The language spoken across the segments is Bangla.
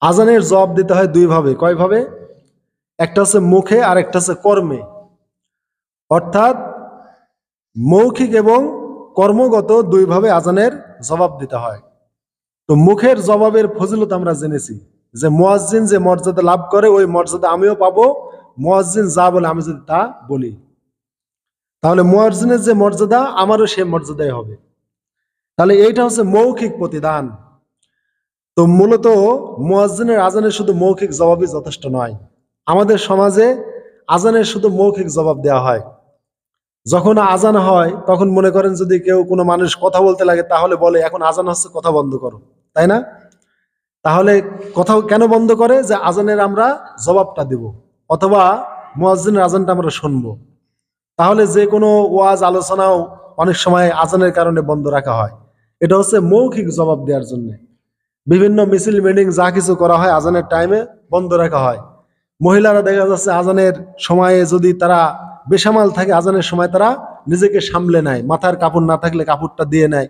আজানের জবাব দিতে হয় দুইভাবে। কয়ভাবে? একটা হচ্ছে মুখে আর একটা হচ্ছে কর্মে। অর্থাৎ মৌখিক এবং কর্মগত দুইভাবে আজানের জবাব দিতে হয়। তো মুখের জবাবের ফজিলত আমরা জেনেছি যে মোয়াজ্জিন যে মর্যাদা লাভ করে, ওই মর্যাদা আমিও পাবো। মোয়াজ্জিন যা বলে, আমি যদি তা বলি। তাহলে মোয়াজ্জিনের যে মর্যাদা, আমারও সে মর্যাদাই হবে। তাহলে এইটা হচ্ছে মৌখিক প্রতিদান। তো মূলত মোয়াজ্জিনের আজানের শুধু মৌখিক জবাবই যথেষ্ট নয়। আমাদের সমাজে আজানের শুধু মৌখিক জবাব দেওয়া হয়। যখন আজান হয়, তখন মনে করেন যদি কেউ কোনো মানুষ কথা বলতে লাগে, তাহলে বলে, এখন আজান হচ্ছে, কথা বন্ধ করো। তাই না? তাহলে কথা কেন বন্ধ করে? যে আজানের আমরা জবাবটা দেব, অথবা মুয়াজ্জিনের আজানটা আমরা শুনব। তাহলে যে কোনো ওয়াজ, আলোচনাও অনেক সময় আজানের কারণে বন্ধ রাখা হয়। এটা হচ্ছে মৌখিক জবাব দেওয়ার জন্য। বিভিন্ন মিছিল, মিটিং যা কিছু করা হয় আজানের টাইমে বন্ধ রাখা হয়। মহিলারা দেখা যাচ্ছে আজানের সময়ে যদি তারা বেসামাল থাকে, আজানের সময় তারা নিজেকে সামলে নেয়, মাথার কাপড় না থাকলে কাপড়টা দিয়ে নেয়।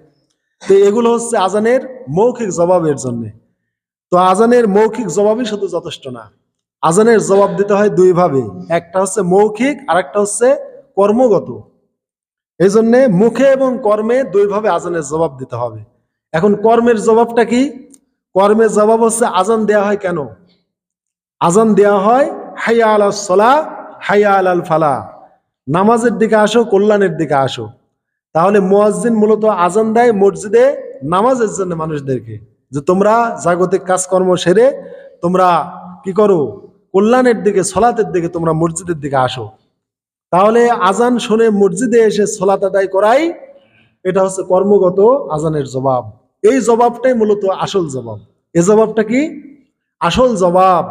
তো এগুলো হচ্ছে আজানের মৌখিক জবাবের জন্য। তো আজানের মৌখিক জবাবই শুধু যথেষ্ট না। আজানের জবাব দিতে হয় দুইভাবে একটা হচ্ছে মৌখিক আর একটা হচ্ছে কর্মগত। এই জন্যে মুখে এবং কর্মে দুইভাবে আজানের জবাব দিতে হবে। এখন কর্মের জবাবটা কি? কর্মের জবাব হচ্ছে আজান দেয়া হয় কেন? আজান দেয়া হয়, হাইয়া আল সলা, হাইয়া আল আল ফালা। নামাজের দিকে আসো, কল্যাণের দিকে আসো। তাহলে মুয়াজ্জিন মূলত আজান দেয় মসজিদে নামাজের জন্য মানুষদেরকে। যে তোমরা জাগতিক কাজকর্ম সেরে তোমরা কি করো? কল্যাণের দিকে, সলাতের দিকে তোমরা মসজিদের দিকে আসো। তাহলে আজান শুনে মসজিদে এসে সলাত আদায় করাই, এটা হচ্ছে কর্মগত আজানের জবাব। এই জবাবটাই মূলত আসল জবাব। এই জবাবটা কি? আসল জবাব।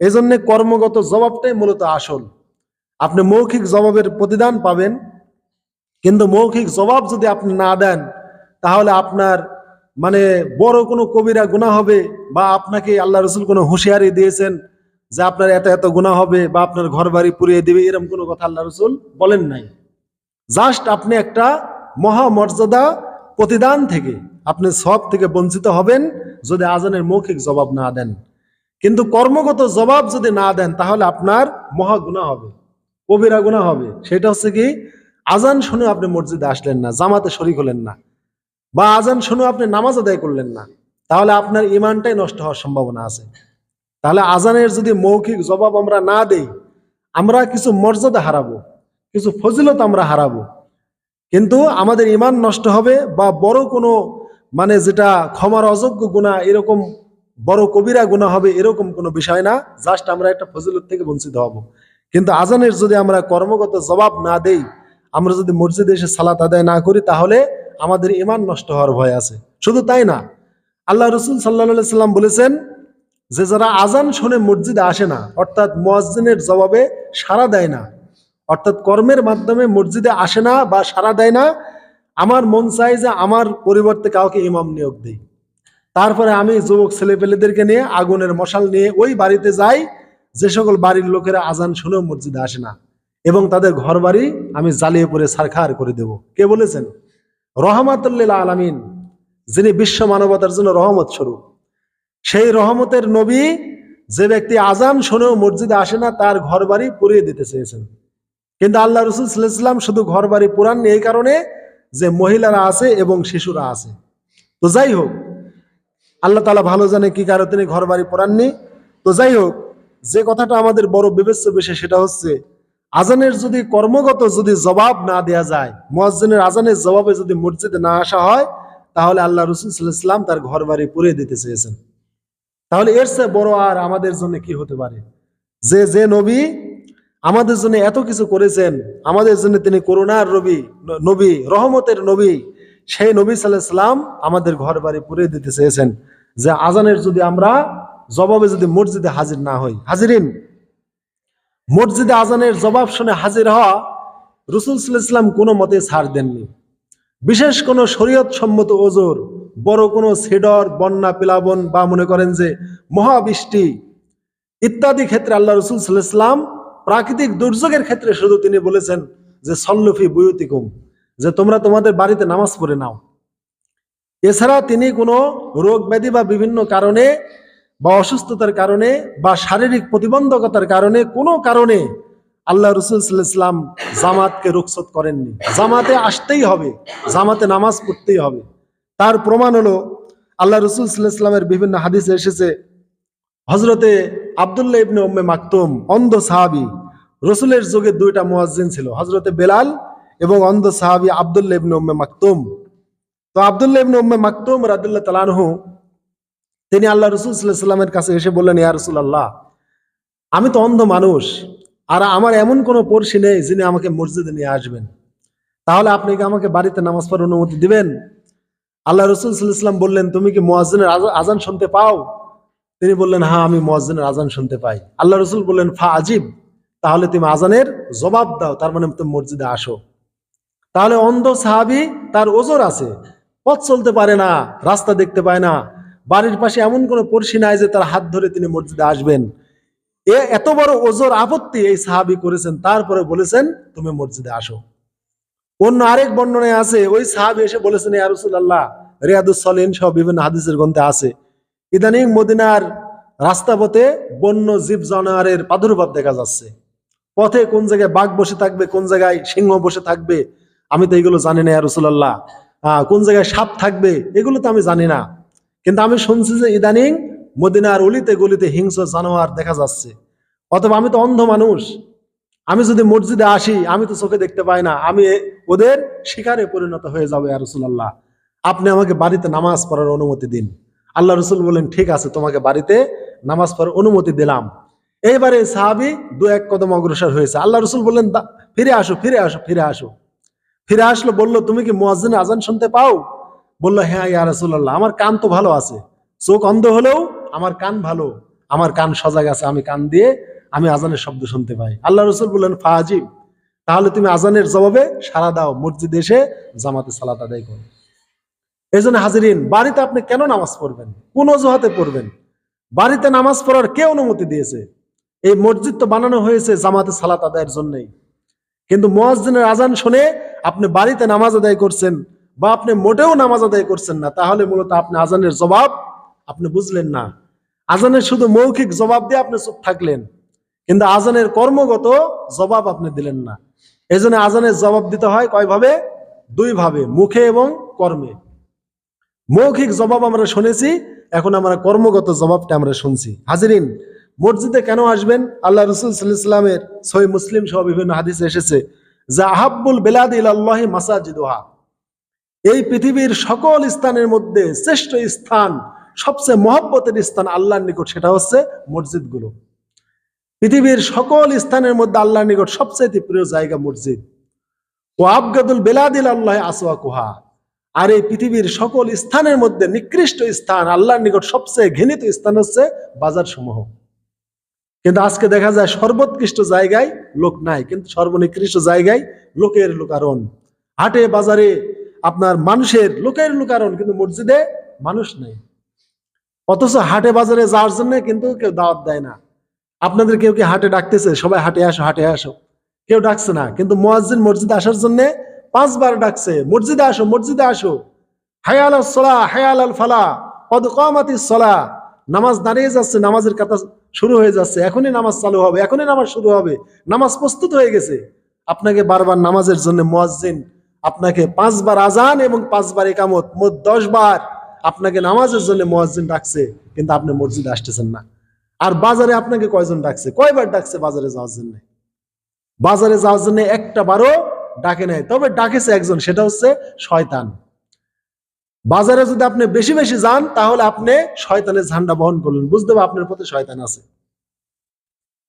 এই জন্যে কর্মগত জবাবটাই মূলত আসল। আপনি মৌখিক জবাবের প্রতিদান পাবেন, কিন্তু মৌখিক জবাব যদি আপনি না দেন, তাহলে আপনার মানে বড় কোনো কবিরা গুণা হবে, বা আপনাকে আল্লাহ রসুল কোনো হুঁশিয়ারি দিয়েছেন যে আপনার এত এত গুণা হবে, বা আপনার ঘর বাড়ি পুড়িয়ে দিবে এরকম কোনো কথা আল্লাহ রসুল বলেন নাই। জাস্ট আপনি একটা মহামর্যাদা প্রতিদান থেকে আপনি সব থেকে বঞ্চিত হবেন যদি আজানের মৌখিক জবাব না দেন। কিন্তু কর্মগত জবাব যদি না দেন, তাহলে আপনার মহা গুণা হবে, কবিরা গুণা হবে। সেটা হচ্ছে কি, আজান শুনে আপনি মসজিদে আসলেন না, জামাতে শরিক হলেন না, বা আজান শুনে আপনি নামাজ আদায় করলেন না, তাহলে আপনার ইমানটাই নষ্ট হওয়ার সম্ভাবনা আছে। তাহলে আজানের যদি মৌখিক জবাব আমরা না দেই, আমরা কিছু মর্যাদা হারাবো, কিছু ফজিলত আমরা হারাবো। কিন্তু আমাদের ইমান নষ্ট হবে, বা বড় কোনো মানে যেটা ক্ষমার অযোগ্য গুণা, এরকম বড় কবিরা গুণা হবে, এরকম কোনো বিষয় না। জাস্ট আমরা একটা ফজিলত থেকে বঞ্চিত হব। কিন্তু আজানের যদি আমরা কর্মগত জবাব না দেই, আমরা যদি মসজিদে এসে সালাত আদায় না করি, তাহলে আমাদের ইমান নষ্ট হওয়ার ভয় আছে। শুধু তাই না, আল্লাহ রসুল সাল্লা সাল্লাম বলেছেন, যে যারা আজান শুনে মসজিদে আসে না, অর্থাৎ মুয়াজ্জিনের জবাবে সাড়া দেয় না, অর্থাৎ কর্মের মাধ্যমে মসজিদে আসে না বা সাড়া দেয় না আমার মন চাই যে আমার পরিবর্তে কাউকে ইমাম নিয়োগ দিই। তারপরে আমি যুবক ছেলেপেলেদেরকে নিয়ে আগুনের মশাল নিয়ে ওই বাড়িতে যাই, যে সকল বাড়ির লোকেরা আজান শুনেও মসজিদে আসে না এবং তাদের ঘর বাড়ি আমি জ্বালিয়ে পড়ে সারখার করে দেব। কে বলেছেন? রহমাতুল্লিল আলামিন, যিনি বিশ্ব মানবতার জন্য রহমত স্বরূপ। সেই রহমতের নবী যে ব্যক্তি আজান শুনেও মসজিদে আসে না, তার ঘর বাড়ি পুড়িয়ে দিতে চেয়েছেন। কিন্তু আল্লাহ রসুল সাল্লাম শুধু ঘর বাড়ি পুরাননি, এই কারণে যে মহিলারা আছে এবং শিশুরা আছে। তো যাই হোক, আল্লাহ তালা ভালো জানে কি কারণে তিনি ঘর বাড়ি পড়াননি তো যাই হোক, যে কথাটা আমাদের বড় বিবেচ্য বিষয় সেটা হচ্ছে, আজানের যদি কর্মগত যদি জবাব না দেয়া যায়, মুয়াজ্জিনের আজানের জবাবে যদি মসজিদে না আসা হয়, তাহলে আল্লাহ রসুল তার ঘর বাড়ি পুড়িয়ে দিতে চেয়েছেন। তাহলে এর চেয়ে বড় আর আমাদের জন্য কি হতে পারে? যে যে নবী আমাদের জন্য এত কিছু করেছেন, আমাদের জন্য তিনি করুণার রবি নবী, রহমতের নবী, সেই নবী সাল্লাম আমাদের ঘর বাড়ি পুড়িয়ে দিতে চেয়েছেন যে আজানের যদি আমরা জবাবে যদি মসজিদে হাজির না হই। হাজিরিন, মসজিদে আজানের জবাব শুনে হাজির হওয়া রসুল সাল্লাম কোনো মতে ছাড় দেননি। বিশেষ কোনো শরীয়ত সম্মত ওজোর, বড় কোনো সেডর, বন্যা, প্লাবন বা মনে করেন যে মহাবৃষ্টি ইত্যাদি ক্ষেত্রে আল্লাহ রসুল সাল্লাম প্রাকৃতিক দুর্যোগের ক্ষেত্রে শুধু তিনি বলেছেন যে সল্লফি বুয়তিকুম যে, তোমরা তোমাদের বাড়িতে নামাজ পড়ে নাও। এছাড়া তিনি কোনো রোগ ব্যাধি বা বিভিন্ন কারণে বা অসুস্থতার কারণে বা শারীরিক প্রতিবন্ধকতার কারণে কোনো কারণে আল্লাহ রসুল ইসলাম জামাতকে রুখসত করেননি। জামাতে আসতেই হবে, জামাতে নামাজ পড়তেই হবে। তার প্রমাণ হলো, আল্লাহ রসুল ইসলামের বিভিন্ন হাদিসে এসেছে হজরতে আবদুল্লাহ ইবনে উম্মে মাকতুম, অন্ধ সাহাবি, রসুলের যুগে দুইটা মুয়াজ্জিন ছিল হজরতে বেলাল এবং অন্ধ সাহাবি আবদুল্লাহ ইবনে উম্মে মাকতুম। তো আবদুল্লাহ ইবনে উম্মে মাকতুম রাদিল্লাহ তালানহু তিনি আল্লাহ রসুল সাল্লামের কাছে এসে বললেন, ইয়া রসুল আল্লাহ আমি তো অন্ধ মানুষ, আর আমার এমন কোনো পড়শি নেই যিনি আমাকে মসজিদে নিয়ে আসবেন। তাহলে আপনি কি আমাকে বাড়িতে নামাজ পড়ার অনুমতি দিবেন? আল্লাহ রসুল সাল্লাম বললেন, তুমি কি মোয়াজ্জিনের আজা- আজান শুনতে পাও? তিনি বললেন হ্যাঁ আমি মোয়াজ্জিনের আজান শুনতে পাই। আল্লাহ রসুল বললেন, ফা আজিব তাহলে তুমি আজানের জবাব দাও, তার মানে তুমি মসজিদে আসো। তাহলে অন্ধ সাহাবি তার ওজোর আছে, পথ চলতে পারে না, রাস্তা দেখতে পায় না, বাড়ির পাশে এমন কোনো পড়শি নাই যে তার হাত ধরে তিনি মসজিদে আসবেন। এ এত বড় ওজোর আপত্তি এই সাহাবি করেছেন, তারপরে বলেছেন, তুমি মসজিদে আসো। অন্য আরেক বর্ণনায় আছে, ওই সাহাবি এসে বলেছেন, ইয়া রাসূলুল্লাহ, রিয়াদুস সলিন সহ বিভিন্ন হাদিসের গ্রন্থে আছে। ইদানিং মদিনার রাস্তা পথে বন্য জীব জানোয়ারের প্রাদুর্ভাব দেখা যাচ্ছে। পথে কোন জায়গায় বাঘ বসে থাকবে, কোন জায়গায় সিংহ বসে থাকবে, আমি তো এগুলো জানি না রসুল্লাহ কোন জায়গায় সাপ থাকবে, এগুলো তো আমি জানি না। কিন্তু আমি শুনছি যে ইদানিং মদিনার অলিতে গলিতে হিংস্র জানোয়ার দেখা যাচ্ছে। অথবা আমি তো অন্ধ মানুষ। আমি যদি মসজিদে আসি, আমি তো চোখে দেখতে পাই না। আমি ওদের শিকারে পরিণত হয়ে যাবে রসুল্লাহ আপনি আমাকে বাড়িতে নামাজ পড়ার অনুমতি দিন। আল্লাহ রসুল বলেন ঠিক আছে, তোমাকে বাড়িতে নামাজ পড়ার অনুমতি দিলাম। এইবারে সাহাবি দু এক কদম অগ্রসর হয়েছে। আল্লাহ রসুল বললেন ফিরে আসো ফিরে আসো ফিরে আসো। ফিরে আসলো, বলল, তুমি কি মুয়াজ্জিন আজান শুনতে পাও? বলল হ্যাঁ ইয়া রাসূলুল্লাহ, আমার কান তো ভালো আছে। চোখ অন্ধ হলেও আমার কান ভালো। আমার কান সজাগ আছে, আমি কান দিয়ে আমি আজানের শব্দ শুনতে পাই। আল্লাহ রসুল বললেন ফাজিব তাহলে তুমি আজানের জবাবে সারা দাও, মসজিদে এসে জামাতে সালাত আদায় করো। এই জন্য হাজিরিন, বাড়িতে আপনি কেন নামাজ পড়বেন? কোন অজুহাতে পড়বেন? বাড়িতে নামাজ পড়ার কে অনুমতি দিয়েছে? এই মসজিদ তো বানানো হয়েছে জামাতে সালাত আদায়ের জন্যই। কিন্তু মুয়াজ্জিনের আজান শুনে আপনি বাড়িতে নামাজ আদায় করছেন বা আপনি মোটেও নামাজ আদায় করছেন না, তাহলে মূলত আপনি আজানের জবাব আপনি বুঝলেন না। আজানের শুধু মৌখিক জবাব দিয়ে আপনি চুপ থাকলেন, কিন্তু আজানের কর্মগত জবাব আপনি দিলেন না। এই আজানের জবাব দিতে হয় কয়ভাবে? দুই ভাবে মুখে এবং কর্মে। মৌখিক জবাব আমরা শুনেছি, এখন আমরা কর্মগত জবাবটা আমরা শুনছি। হাজিরিন, মসজিদে কেন আসবেন? আল্লাহ রসুল সাল্লামের সহি মুসলিম সহ বিভিন্ন হাদিসে এসেছে যে, আহাব্বুল বেলাদ ইলাল্লাহি মাসাজিদুহা। এই পৃথিবীর সকল স্থানের মধ্যে শ্রেষ্ঠ স্থান, সবচেয়ে মহব্বতের স্থান আল্লাহর নিকট সেটা হচ্ছে মসজিদগুলো। পৃথিবীর সকল স্থানের মধ্যে আল্লাহর নিকট সবচেয়ে প্রিয় জায়গা মসজিদ। ও আবগাদুল বেলাদিল আল্লাহ আসোয়া কুহা আর এই পৃথিবীর সকল স্থানের মধ্যে নিকৃষ্ট স্থান, আল্লাহর নিকট সবচেয়ে ঘৃণিত স্থান হচ্ছে বাজার সমূহ কিন্তু আজকে দেখা যায় সর্বোৎকৃষ্ট জায়গায় লোক নাই, কিন্তু সর্বনিকৃষ্ট জায়গায় লোকের লোকারণ। হাটে, বাজারে আপনার মানুষের লোকের লোকারণ, কিন্তু মসজিদে মানুষ নেই। অথচ হাটে, বাজারে যাওয়ার জন্য কিন্তু কেউ দাওয়াত দেয় না। আপনাদের কেউ কি হাটে ডাকতেছে? সবাই হাটে আসো হাটে আসো। কেউ ডাকছে না, কিন্তু মুয়াজ্জিন মসজিদে আসার জন্য পাঁচবার ডাকছে, মসজিদে আসো মসজিদে আসো। হায়াল সলা, হায়াল আল ফালা পদ কমাতি সলা। নামাজ দাঁড়িয়ে যাচ্ছে, নামাজের কথা শুরু হয়ে যাচ্ছে। এখনই নামাজ চালু হবে, এখনই নামাজ শুরু হবে। নামাজ প্রস্তুত হয়ে গেছে। আপনাকে বারবার নামাজের জন্য মুয়াজ্জিন, আপনাকে পাঁচবার আজান এবং পাঁচবার একামত, মোট দশ বার আপনাকে নামাজের জন্য মুয়াজ্জিন ডাকছে, কিন্তু আপনি মসজিদে আসতেছেন না। আর বাজারে আপনাকে কয়জন ডাকছে? কয়বার ডাকছে বাজারে যাওয়ার জন্য? বাজারে যাওয়ার জন্য একটা বারও ডাকে নাই। তবে ডাকেছে একজন, সেটা হচ্ছে শয়তান। বাজারে যদি আপনি বেশি বেশি যান, তাহলে আপনি শয়তানের ঝান্ডা বহন করলেন। বুঝতে হবে আপনার প্রতি শয়তান আছে।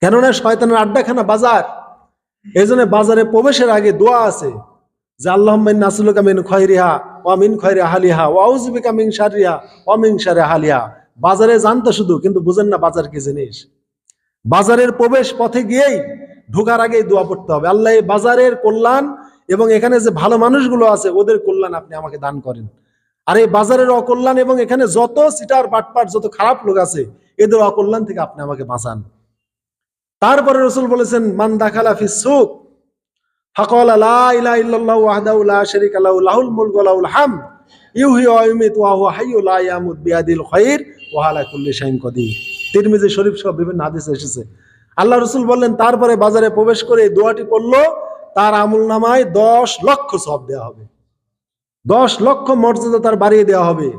কেননা শয়তানের আড্ডাখানা বাজার। এই জন্য বাজারে প্রবেশের আগে দোয়া আছে যে আল্লাহ মিন খয়রিহা ওয়া মিন খয়রি হালিহা ওয়া আউযুবিকা মিন শাররিহা ওয়া মিন শাররি হালিহা বাজারে জানতো শুধু, কিন্তু বুঝেন না বাজার কি জিনিস। বাজারের প্রবেশ পথে গিয়েই ঢোকার আগেই দোয়া পড়তে হবে। আল্লাহ বাজারের কল্যাণ এবং এখানে যে ভালো মানুষগুলো আছে, ওদের কল্যাণ আপনি আমাকে দান করেন। আর এই বাজারের অকল্যাণ এবং এখানে যত সিটার, বাটপাট, যত খারাপ লোক আছে, এদের অকল্যাণ থেকে আপনি আমাকে বাঁচান। তারপরে রসুল বলেছেন, মান দাখালা ফি সুক, ফাকালা লা ইলাহা ইল্লাল্লাহু ওয়াহদাহু লা শারীকা লাহু, লাহুল মুলকু ওয়া লাহুল হামদ ইউহয়ি ওয়া ইউমীতু ওয়া হাইয়্যুন লা ইয়ামুত বিয়াদিল খায়র ওয়া আলা কুল্লি শাইইন কাদির। তিরমিজি শরীফ সহ বিভিন্ন হাদিসে এসেছে। আল্লাহ রসুল বললেন, তারপরে বাজারে প্রবেশ করে দোয়াটি পড়ল, তার আমল নামায় দশ লক্ষ সব দেওয়া হবে। দশ লক্ষ মর্যাদা তার বাড়িয়ে দেওয়া হবে।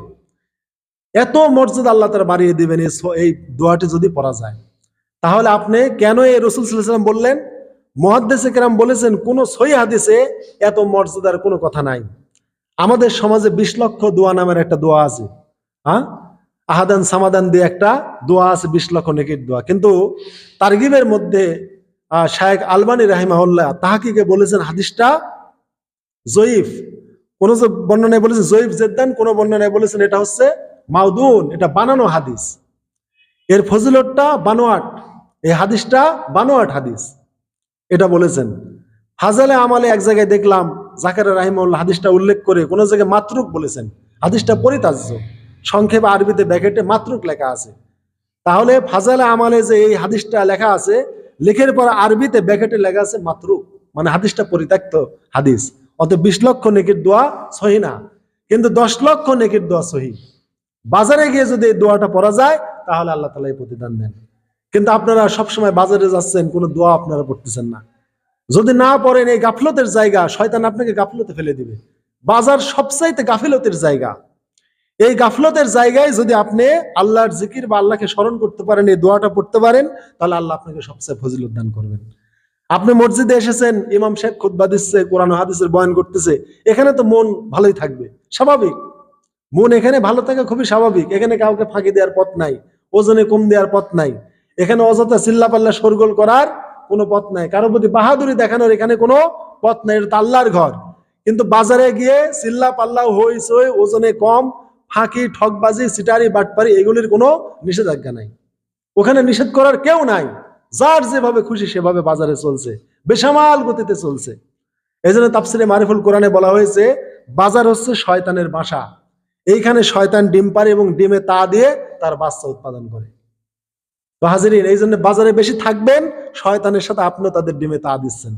এত মর্যাদা আল্লাহ তার বাড়িয়ে দেবেন এই দোয়াটি যদি পড়া যায়। তাহলে আপনি কেন এই রসুল সাল্লাম বললেন মহাদ্দেশে কেরাম বলেছেন, কোন সই হাদিসে এত মর্যাদার কোনো কথা নাই। আমাদের সমাজে বিশ লক্ষ দোয়া নামের একটা দোয়া আছে। হ্যাঁ আহাদান সামাদান দিয়ে একটা দোয়া আছে, বিশ লক্ষ নেকির দোয়া। কিন্তু তারগিবের মধ্যে শায়েক আলবানী রাহিমাহুল্লাহ তাহাকিকে বলেছেন, হাদিসটা জয়ীফ। কোন বর্ণনায় বলেছেন, জয়ীফ জেদ্দান, কোন বর্ণনায় বলেছেন, এটা হচ্ছে মাউদুন, এটা বানানো হাদিস। এর ফজিলতটা বানোয়াট। এই হাদিসটা বানোয়াট হাদিস। এটা বলেছেন। হাজালে আমালে এক জায়গায় দেখলাম জাকের রাহিমুল্লাহ হাদিসটা উল্লেখ করে কোন জায়গায় মাতরুক বলেছেন। হাদিসটা পরিতাজ্য। সংক্ষেপে আরবিতে ব্যাকেটে মাতরুক লেখা আছে। তাহলে ফাজালে আমালে যে এই হাদিসটা লেখা আছে, লেখের পর আরবিতে ব্যাকেটে লেখা আছে মাতরুক মানে হাদিসটা পরিত্যক্ত হাদিস। অত বিশ লক্ষ নেকির দোয়া সহি না, কিন্তু দশ লক্ষ নেকির দোয়া সহি। বাজারে গিয়ে যদি এই দোয়াটা পড়া যায়, তাহলে আল্লাহ তালা এই প্রতিদান দেন। কিন্তু আপনারা সবসময় বাজারে যাচ্ছেন, কোনো দোয়া আপনারা পড়তেছেন না। যদি না পড়েন এই গাফলতের জায়গা, শয়তান আপনাকে গাফলতে ফেলে দিবে। বাজার সবচাইতে গাফিলতের জায়গা। এই গাফলতের জায়গায় যদি আপনি আল্লাহর জিকির বা আল্লাহকে স্মরণ করতে পারেন, এই দোয়াটা পড়তে পারেন, তাহলে আল্লাহ আপনাকে সবচেয়ে ফজিলত দান করবেন। আপনি মসজিদে এসেছেন, ইমাম শেখ খুতবা দিচ্ছে, কোরআন হাদিসের বয়ান করতেছে, এখানে তো মন ভালোই থাকবে। স্বাভাবিক। মন এখানে ভালো থাকা খুবই স্বাভাবিক। এখানে কাউকে ফাঁকি দেওয়ার পথ নাই, ওজনে কম দেওয়ার পথ নাই। এখানে অযথা চিল্লাপাল্লা সরগোল করার কোনো পথ নাই। কারও প্রতি বাহাদুরি দেখানোর এখানে কোনো পথ নাই, এটা তো আল্লাহর ঘর। কিন্তু বাজারে গিয়ে চিল্লা পাল্লা হই ওজনে কম ফাঁকি ঠকবাজি, সিটারি, বাটপারি এগুলির কোনো নিষেধাজ্ঞা নাই। ওখানে নিষেধ করার কেউ নাই। যার যেভাবে খুশি সেভাবে বাজারে চলছে, বেসামাল গতিতে চলছে। এই জন্য তাফসিরে মারিফুল কোরআনে বলা হয়েছে, বাজার হচ্ছে শয়তানের বাসা। এইখানে শয়তান ডিম পারে এবং ডিমে তা দিয়ে তার বাচ্চা উৎপাদন করে। তো হাজিরিন, এই জন্য বাজারে বেশি থাকবেন, শয়তানের সাথে আপনিও তাদের ডিমে তা দিচ্ছেন।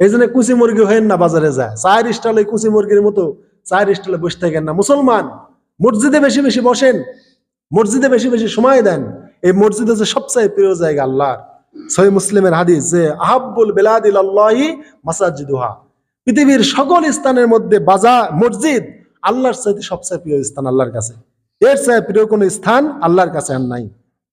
এই জন্য কুচি মুরগি হয়েন না বাজারে যায়। চায়ের স্টলে কুচি মুরগির মতো চায়ের স্টলে বসে থাকেন না। মুসলমান মসজিদে বেশি বেশি বসেন, মসজিদে বেশি বেশি সময় দেন। এই মসজিদ হচ্ছে সবচেয়ে প্রিয় জায়গা আল্লাহর, সহি মুসলিমের হাদিস যে আহাবুল বেলাদিল আল্লাহি মাসাজিদুহা। পৃথিবীর সকল স্থানের মধ্যে বাজা মসজিদ আল্লাহর চাইতে সবচেয়ে প্রিয় স্থান আল্লাহর কাছে। এর চাই প্রিয় কোনো স্থান আল্লাহর কাছে আর নাই।